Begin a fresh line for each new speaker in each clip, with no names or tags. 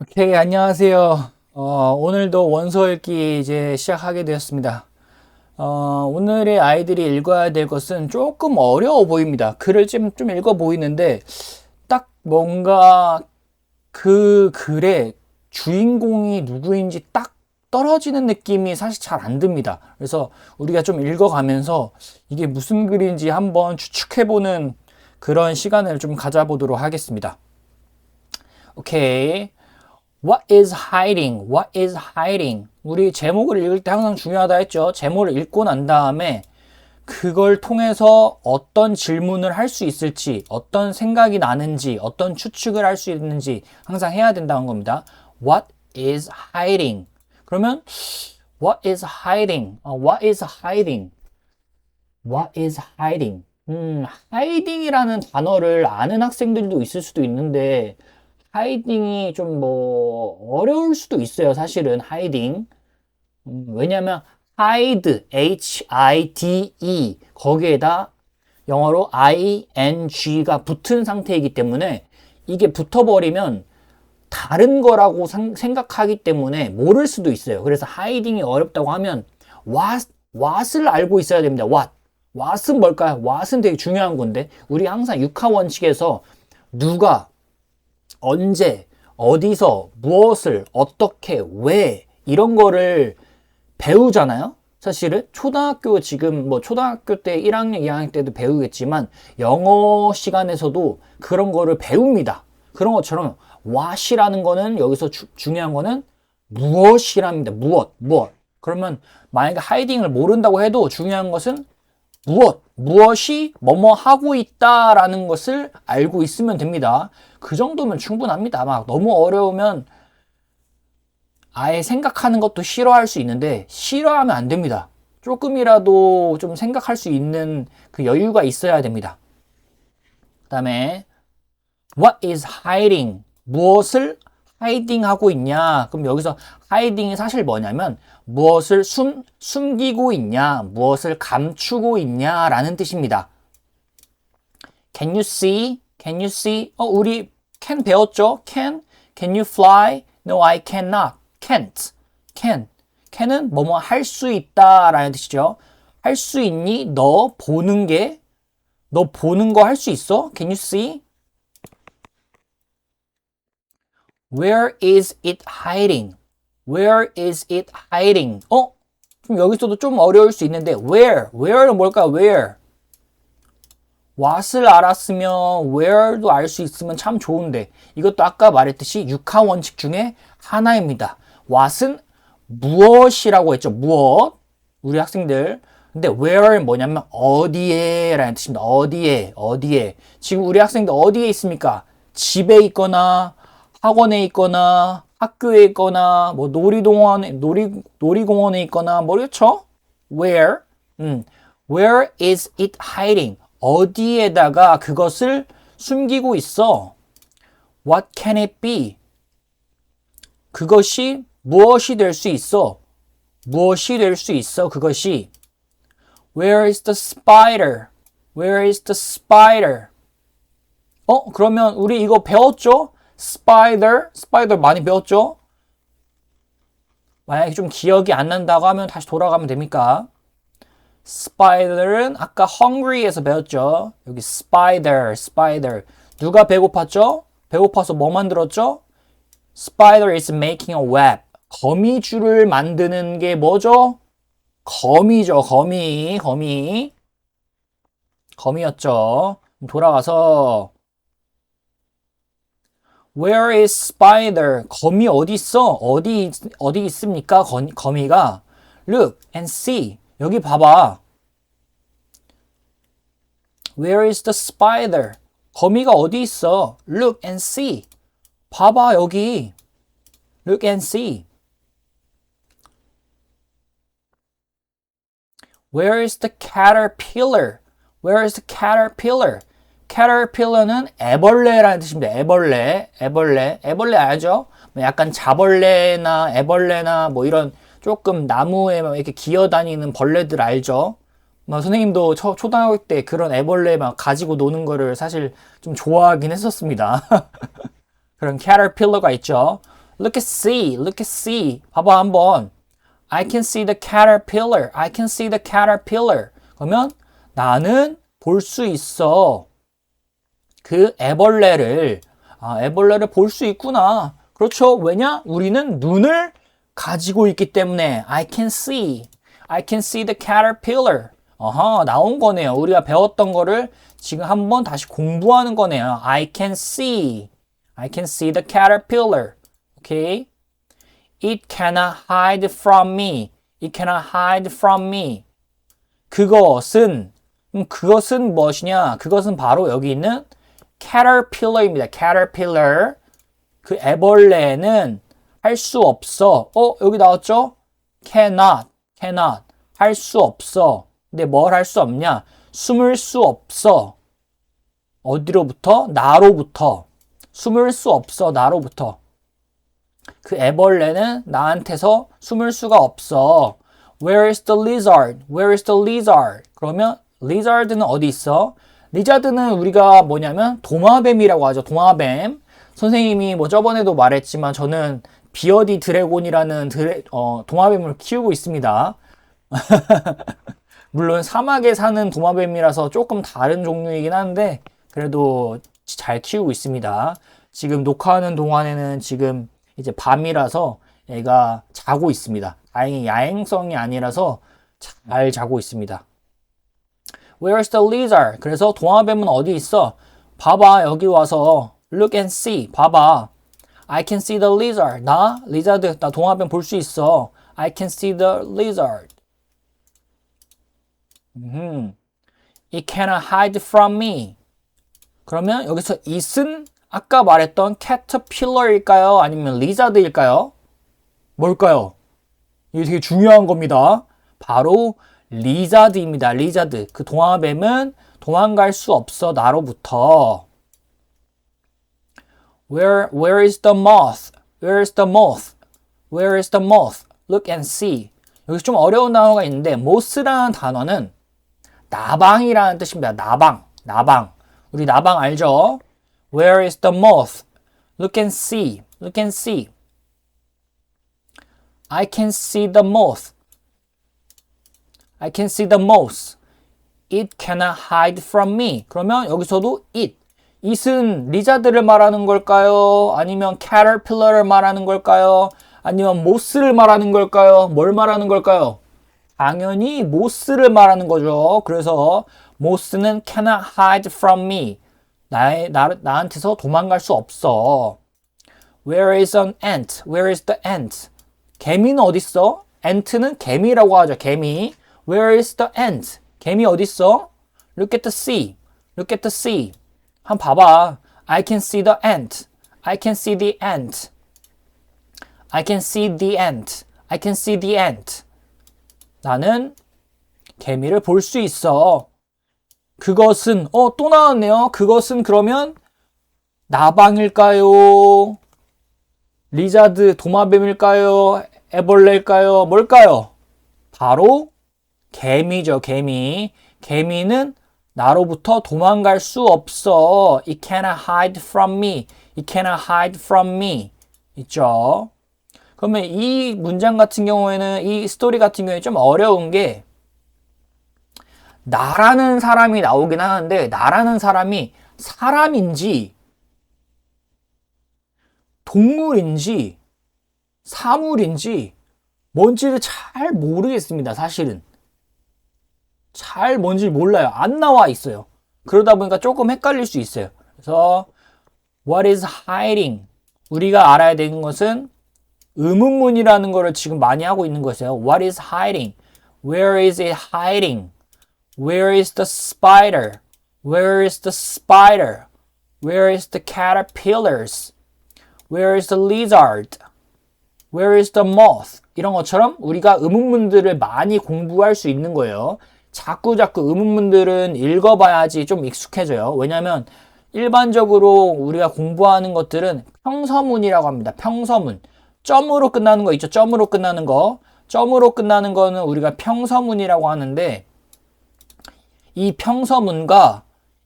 오케이, 안녕하세요. 어, 오늘도 원서 읽기 이제 시작하게 되었습니다. 어, 오늘의 아이들이 읽어야 될 것은 조금 어려워 보입니다. 글을 좀, 좀 읽어 보이는데, 딱 뭔가 그 글의 주인공이 누구인지 딱 떨어지는 느낌이 사실 잘 안 듭니다. 그래서 우리가 좀 읽어가면서 이게 무슨 글인지 한번 추측해보는 그런 시간을 좀 가져보도록 하겠습니다. 오케이. What is hiding? What is hiding? 우리 제목을 읽을 때 항상 중요하다 했죠. 제목을 읽고 난 다음에 그걸 통해서 어떤 질문을 할 수 있을지, 어떤 생각이 나는지, 어떤 추측을 할 수 있는지 항상 해야 된다는 겁니다. What is hiding? 그러면 What is hiding? 어, what is hiding? What is hiding? 음, hiding이라는 단어를 아는 학생들도 있을 수도 있는데 하이딩이 좀 뭐 어려울 수도 있어요. 사실은 하이딩. 음, 왜냐면 hide, H-I-D-E 거기에다 영어로 I-N-G가 붙은 상태이기 때문에 이게 붙어버리면 다른 거라고 상, 생각하기 때문에 모를 수도 있어요. 그래서 하이딩이 어렵다고 하면 what, what을 알고 있어야 됩니다. what. what은 뭘까요? what은 되게 중요한 건데 우리 항상 육하 원칙에서 누가 언제, 어디서, 무엇을, 어떻게, 왜 이런 거를 배우잖아요. 사실은 초등학교 지금 뭐 초등학교 때 1학년, 2학년 때도 배우겠지만 영어 시간에서도 그런 거를 배웁니다. 그런 것처럼 what이라는 거는 여기서 주, 중요한 거는 무엇이랍니다. 무엇, 무엇. 그러면 만약에 하이딩을 모른다고 해도 중요한 것은 무엇, 무엇이 뭐뭐 하고 있다라는 것을 알고 있으면 됩니다. 그 정도면 충분합니다. 막 너무 어려우면 아예 생각하는 것도 싫어할 수 있는데 싫어하면 안 됩니다. 조금이라도 좀 생각할 수 있는 그 여유가 있어야 됩니다. 그 다음에 What is hiding? 무엇을 하이딩 하고 있냐? 그럼 여기서 하이딩이 사실 뭐냐면 무엇을 숨, 숨기고 있냐? 무엇을 감추고 있냐? 라는 뜻입니다. Can you see? Can you see? 어, 우리 can 배웠죠? can? Can you fly? No, I cannot. can't. can. can은 뭐뭐 할 수 있다 라는 뜻이죠. 할 수 있니? 너 보는 게? 너 보는 거 할 수 있어? Can you see? Where is it hiding? Where is it hiding? 어? 좀 여기서도 좀 어려울 수 있는데 where? where는 뭘까? where? what을 알았으면 where도 알 수 있으면 참 좋은데 이것도 아까 말했듯이 육하 원칙 중에 하나입니다. what은 무엇이라고 했죠. 무엇? 우리 학생들 근데 where는 뭐냐면 어디에 라는 뜻입니다. 어디에 어디에 지금 우리 학생들 어디에 있습니까? 집에 있거나 학원에 있거나 학교에 있거나 뭐 놀이동원에 놀이 놀이공원에 있거나 뭐그렇죠? Where? 음. Where is it hiding? 어디에다가 그것을 숨기고 있어? What can it be? 그것이 무엇이 될 수 있어? 무엇이 될 수 있어 그것이? Where is the spider? Where is the spider? 어 그러면 우리 이거 배웠죠 spider, spider 많이 배웠죠? 만약에 좀 기억이 안 난다고 하면 다시 돌아가면 됩니까? spider은 아까 hungry에서 배웠죠. 여기 spider, spider. 누가 배고팠죠? 배고파서 뭐 만들었죠? spider is making a web. 거미줄을 만드는 게 뭐죠? 거미죠, 거미, 거미. 거미였죠. 돌아가서 Where is spider? 거미 어디 있어? 어디 어디 있습니까? 거, 거미가 Look and see. 여기 봐봐. Where is the spider? 거미가 어디 있어? Look and see. 봐봐 여기. Look and see. Where is the caterpillar? Where is the caterpillar? Caterpillar는 애벌레라는 뜻입니다. 애벌레, 애벌레, 애벌레 알죠? 뭐 약간 자벌레나 애벌레나 뭐 이런 조금 나무에 이렇게 기어다니는 벌레들 알죠? 뭐 선생님도 초, 초등학교 때 그런 애벌레 막 가지고 노는 거를 사실 좀 좋아하긴 했었습니다. 그런 caterpillar가 있죠. Look at C. Look at C. 봐봐 한번. I can see the caterpillar. I can see the caterpillar. 그러면 나는 볼 수 있어. 그 애벌레를 아, 애벌레를 볼 수 있구나. 그렇죠. 왜냐? 우리는 눈을 가지고 있기 때문에 I can see. I can see the caterpillar. 어허, 나온 거네요. 우리가 배웠던 거를 지금 한번 다시 공부하는 거네요. I can see. I can see the caterpillar. 오케이. It cannot hide from me. It cannot hide from me. 그것은 음, 그것은 무엇이냐? 그것은 바로 여기 있는 caterpillar입니다. caterpillar. 그 애벌레는 할 수 없어. 어, 여기 나왔죠? cannot. cannot. 할 수 없어. 근데 뭘 할 수 없냐? 숨을 수 없어. 어디로부터? 나로부터. 숨을 수 없어. 나로부터. 그 애벌레는 나한테서 숨을 수가 없어. Where is the lizard? Where is the lizard? 그러면 lizard는 어디 있어? 리자드는 우리가 뭐냐면 도마뱀이라고 하죠. 도마뱀. 선생님이 뭐 저번에도 말했지만 저는 비어디 드래곤이라는 드래, 어, 도마뱀을 키우고 있습니다. 물론 사막에 사는 도마뱀이라서 조금 다른 종류이긴 한데 그래도 잘 키우고 있습니다. 지금 녹화하는 동안에는 지금 이제 밤이라서 애가 자고 있습니다. 다행히 야행성이 아니라서 잘 자고 있습니다. Where's the lizard? 그래서 도마뱀은 어디 있어? 봐봐 여기 와서 look and see. 봐봐. I can see the lizard. 나 리자드 나 도마뱀 볼 수 있어. I can see the lizard. 음. It cannot hide from me. 그러면 여기서 it은 아까 말했던 caterpillar일까요? 아니면 lizard일까요? 뭘까요? 이게 되게 중요한 겁니다. 바로 리자드입니다. 리자드. 그 도마뱀은 도망갈 수 없어 나로부터. Where where is the moth? Where is the moth? Where is the moth? Look and see. 여기 좀 어려운 단어가 있는데 moth라는 단어는 나방이라는 뜻입니다. 나방. 나방. 우리 나방 알죠? Where is the moth? Look and see. Look and see. I can see the moth. I can see the moth. It cannot hide from me. 그러면 여기서도 it. it은 리자드를 말하는 걸까요? 아니면 caterpillar를 말하는 걸까요? 아니면 moth를 말하는 걸까요? 뭘 말하는 걸까요? 당연히 moth를 말하는 거죠. 그래서 moth는 cannot hide from me. 나의, 나, 나한테서 도망갈 수 없어. Where is an ant? Where is the ant? 개미는 어딨어? ant는 개미라고 하죠. 개미. Where is the ant? 개미 어딨어? Look at the sea. Look at the sea. 한 봐봐. I can see the ant. I can see the ant. I can see the ant. I can see the ant. 나는 개미를 볼 수 있어. 그것은 어 또 나왔네요. 그것은 그러면 나방일까요? 리자드 도마뱀일까요? 애벌레일까요? 뭘까요? 바로 개미죠, 개미. 개미는 나로부터 도망갈 수 없어. It cannot hide from me. It cannot hide from me. 있죠? 그러면 이 문장 같은 경우에는 이 스토리 같은 경우에 좀 어려운 게 나라는 사람이 나오긴 하는데 나라는 사람이 사람인지 동물인지 사물인지 뭔지를 잘 모르겠습니다. 사실은 잘 뭔지 몰라요. 안 나와 있어요. 그러다 보니까 조금 헷갈릴 수 있어요. 그래서 what is hiding 우리가 알아야 되는 것은 의문문이라는 것을 지금 많이 하고 있는 것이에요. What is hiding? Where is it hiding? Where is the spider? Where is the spider? Where is the caterpillars? Where is the lizard? Where is the moth? 이런 것처럼 우리가 의문문들을 많이 공부할 수 있는 거예요. 자꾸 자꾸 의문문들은 읽어봐야지 좀 익숙해져요. 왜냐하면 일반적으로 우리가 공부하는 것들은 평서문이라고 합니다. 평서문. 점으로 끝나는 거 있죠. 점으로 끝나는 거. 점으로 끝나는 거는 우리가 평서문이라고 하는데 이 평서문과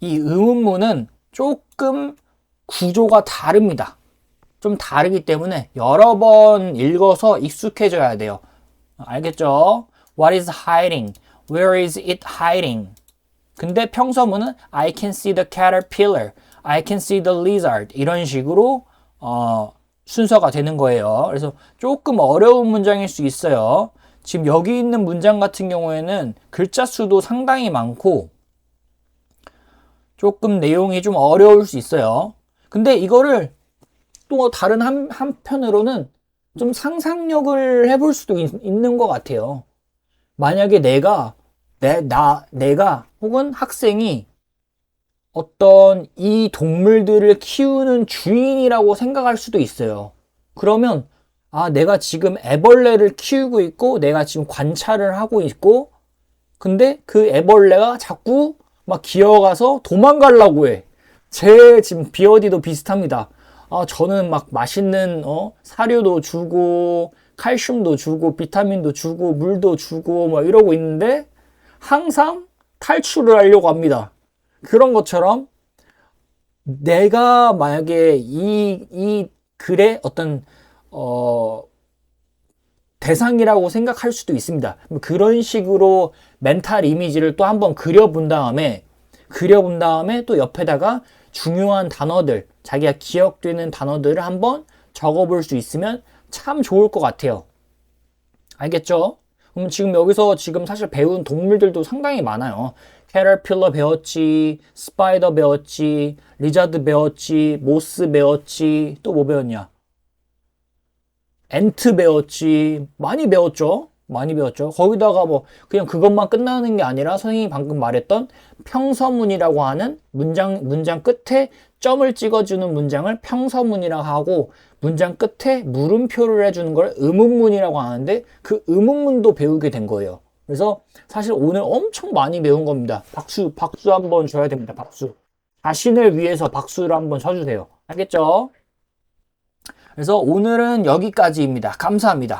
이 의문문은 조금 구조가 다릅니다. 좀 다르기 때문에 여러 번 읽어서 익숙해져야 돼요. 알겠죠? What is hiding? Where is it hiding? 근데 평서문은 I can see the caterpillar, I can see the lizard 이런 식으로 어, 순서가 되는 거예요. 그래서 조금 어려운 문장일 수 있어요. 지금 여기 있는 문장 같은 경우에는 글자 수도 상당히 많고 조금 내용이 좀 어려울 수 있어요. 근데 이거를 또 다른 한, 한편으로는 좀 상상력을 해볼 수도 있, 있는 것 같아요. 만약에 내가 내, 나, 내가 혹은 학생이 어떤 이 동물들을 키우는 주인이라고 생각할 수도 있어요. 그러면, 아, 내가 지금 애벌레를 키우고 있고, 내가 지금 관찰을 하고 있고, 근데 그 애벌레가 자꾸 막 기어가서 도망가려고 해. 제 지금 비어디도 비슷합니다. 아, 저는 막 맛있는, 어, 사료도 주고, 칼슘도 주고, 비타민도 주고, 물도 주고, 막 이러고 있는데, 항상 탈출을 하려고 합니다. 그런 것처럼 내가 만약에 이, 이 글의 어떤, 어, 대상이라고 생각할 수도 있습니다. 그런 식으로 멘탈 이미지를 또 한번 그려본 다음에, 그려본 다음에 또 옆에다가 중요한 단어들, 자기가 기억되는 단어들을 한번 적어볼 수 있으면 참 좋을 것 같아요. 알겠죠? 그럼 지금 여기서 지금 사실 배운 동물들도 상당히 많아요. 캐럴필러 배웠지, 스파이더 배웠지, 리자드 배웠지, 모스 배웠지, 또 뭐 배웠냐? 엔트 배웠지, 많이 배웠죠? 많이 배웠죠? 거기다가 뭐 그냥 그것만 끝나는 게 아니라 선생님이 방금 말했던 평서문이라고 하는 문장, 문장 끝에 점을 찍어주는 문장을 평서문이라고 하고 문장 끝에 물음표를 해주는 걸 의문문이라고 하는데 그 의문문도 배우게 된 거예요. 그래서 사실 오늘 엄청 많이 배운 겁니다. 박수, 박수 한번 줘야 됩니다. 박수. 자신을 위해서 박수를 한번 쳐주세요. 알겠죠? 그래서 오늘은 여기까지입니다. 감사합니다.